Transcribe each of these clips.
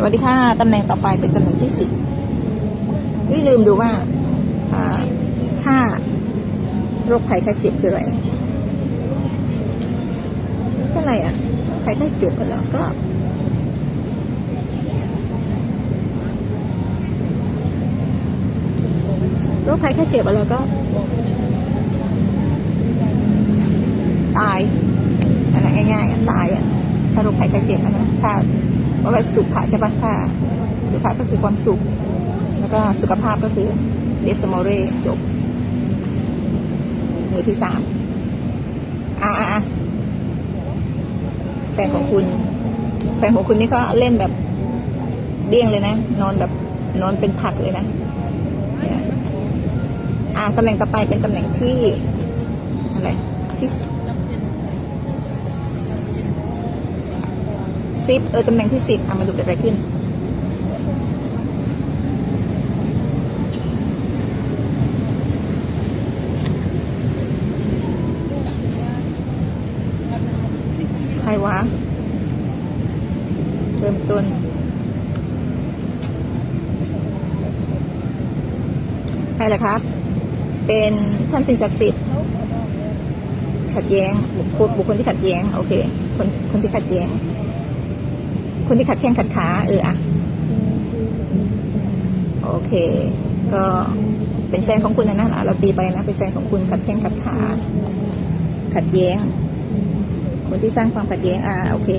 สวัสดีค่ะตำแหน่งต่อไปเป็นตำแหน่งที่สิบนี่ลืมดูว่าค่าโรคภัยไข้เจ็บคืออะไรเท่าไรอะโรคภัยไข้เจ็บกันแล้วก็โรคภัยไข้เจ็บอะไรก็ ตายอะไรง่ายๆอะตายอะ ถ้าโรคภัยไข้เจ็บอะนะถ้าว่าไปสุขะใช่ปะถ้าสุขะก็คือความสุข แล้วก็สุขภาพก็คือเดสโมเรจบ มือที่สามอ่าอ่าแฟนของคุณ แฟนของคุณนี่ก็เล่นแบบเดี้ยงเลยนะ นอนแบบนอนเป็นผักเลยนะอ่าตำแหน่งต่อไปเป็นตำแหน่งที่อะไรที่ สิบเออตำแหน่งที่สิบอะมาดูเกิดอะไรขึ้น ใครวะ เริ่มต้นใครล่ะครับ เป็นท่านสิ่งศักดิ์สิทธิ์ขัดแย้งบุคคลบุคคลที่ขัดแย้ง โอเค คนคนที่ขัดแย้ง คนที่ขัดแข้งขัดขาเอออะโอเค ก็เป็นแฟนของคุณนะนะเราตีไปนะ เป็นแฟนของคุณขัดแข้งขัดขาขัดแย้ง คนที่สร้างความขัดแย้งอ่าโอเค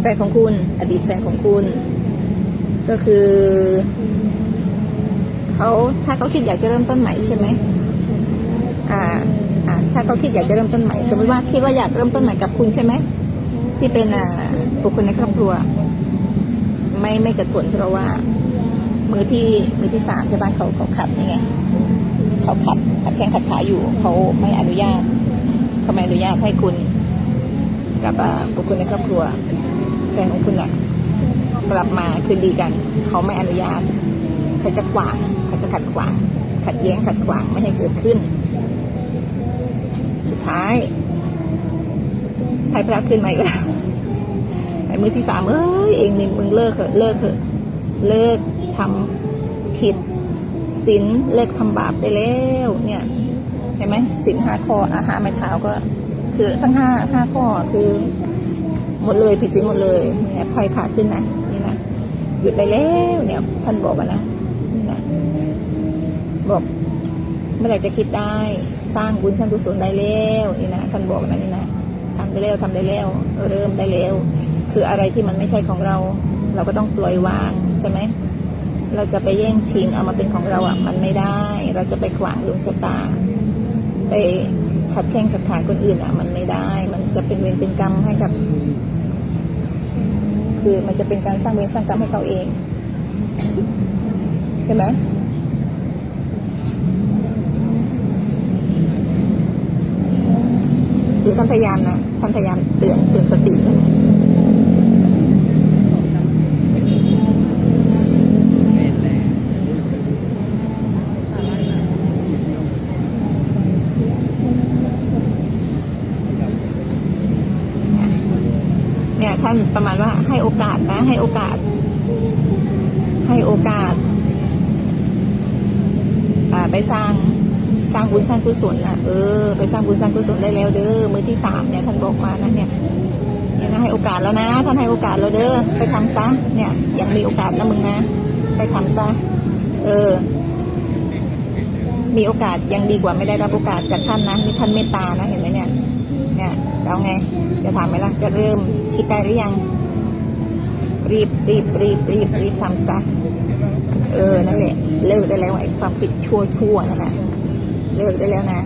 แฟนของคุณ อดีตแฟนของคุณ ก็คือเขาถ้าเขาคิดอยากจะเริ่มต้นใหม่ใช่ไหมอ่าอ่าถ้าเขาคิดอยากจะเริ่มต้นใหม่สมมติว่าคิดว่าอยากเริ่มต้นใหม่กับคุณใช่ไหมที่เป็นอ่า บุคคลในครอบครัว ไม่ไม่เกิดผลเพราะว่า มือที่มือที่สามที่บ้านเขาเขาขัดนี่ไงเขาขัดขัดแข้งขัดขาอยู่เขาไม่อนุญาตเขาไม่อนุญาตให้คุณ กับอ่าบุคคลในครอบครัวแฟนของคุณน่ะกลับมาคืนดีกัน เขาไม่อนุญาตเขาจะขวางเขาจะขัดขวางขัดแย้งขัดขวางไม่ให้เกิดขึ้น สุดท้ายไพ่พระขึ้นมาอีกแล้ว อ้มือที่สามเอ้ยเองนี่มึงเลิกเถอะเลิกเถอะเลิกทำผิดศีลเลิกทำบาปได้แล้วเนี่ยเห็นไหมสินห้าข้ออาหารไม้เท้าก็ คือทั้งห้าห้าข้อคือหมดเลยผิดศีลหมดเลยเนี่ยไฟผ่าขึ้นนะนี่นะหยุดได้แล้วเนี่ยท่านบอกนะนี่นะบอกเมื่อไหร่จะคิดได้สร้างบุญสร้างกุศลได้แล้วนี่นะท่านบอกนะนี่นะทำได้แล้วทำได้แล้ว เริ่มได้แล้ว คืออะไรที่มันไม่ใช่ของเรา เราก็ต้องปล่อยวางใช่ไหมเราจะไปแย่งชิงเอามาเป็นของเราอะมันไม่ได้ เราจะไปขวางดวงชะตา ไปขัดแข้งขัดขาคนอื่นอะ มันไม่ได้ มันจะเป็นเวรเป็นกรรมให้กับ คือมันจะเป็นการสร้างเวรสร้างกรรมให้เขาเอง ใช่ไหมคือท่านพยายามนะท่านพยายามเตือนเตือนสตินะ เนี่ยท่านประมาณว่าให้โอกาสนะ ให้โอกาส ให้โอกาสไปสร้างสร้างบุญสร้างกุศลนะเออไปสร้างบุญสร้างกุศลได้แล้วเด้อมือที่สามเนี่ยท่านบอกมานะเนี่ยเนี่ยนะให้โอกาสแล้วนะท่านให้โอกาสเราเด้อไปทำซะเนี่ย ยังมีโอกาสนะมึงนะไปทำซะเออ มีโอกาสยังดีกว่าไม่ได้รับโอกาสจากท่านนะนี่ท่านเมตตานะเห็นไหมเนี่ย เนี่ยแล้วไง จะทำไหมล่ะ จะเริ่มคิดได้หรือยัง รีบรีบรีบรีบรีบทำซะ เออ นั่นแหละ เลิกได้แล้วไอ้ความคิดชั่วชั่วนั่นนะเลิกได้แล้วนะ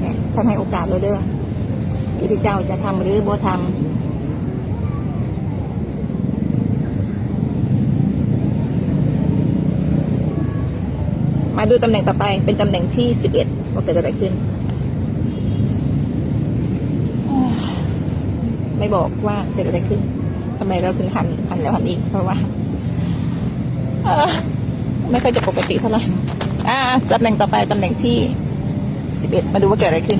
เนี่ยท่านให้โอกาสเราเด้ออยู่ที่เจ้าจะทำหรือบ่ทำมาดูตำแหน่งต่อไปเป็นตำแหน่งที่สิบเอ็ดว่าเกิดอะไรขึ้น ไม่บอกว่าเกิดอะไรขึ้นทำไมเราถึงหันหันแล้วหันอีก เพราะว่าไม่ค่อยจะปกติเท่าไหร่อ่าตำแหน่งต่อไปตำแหน่งที่สิบเอ็ดมาดูว่าเกิดอะไรขึ้น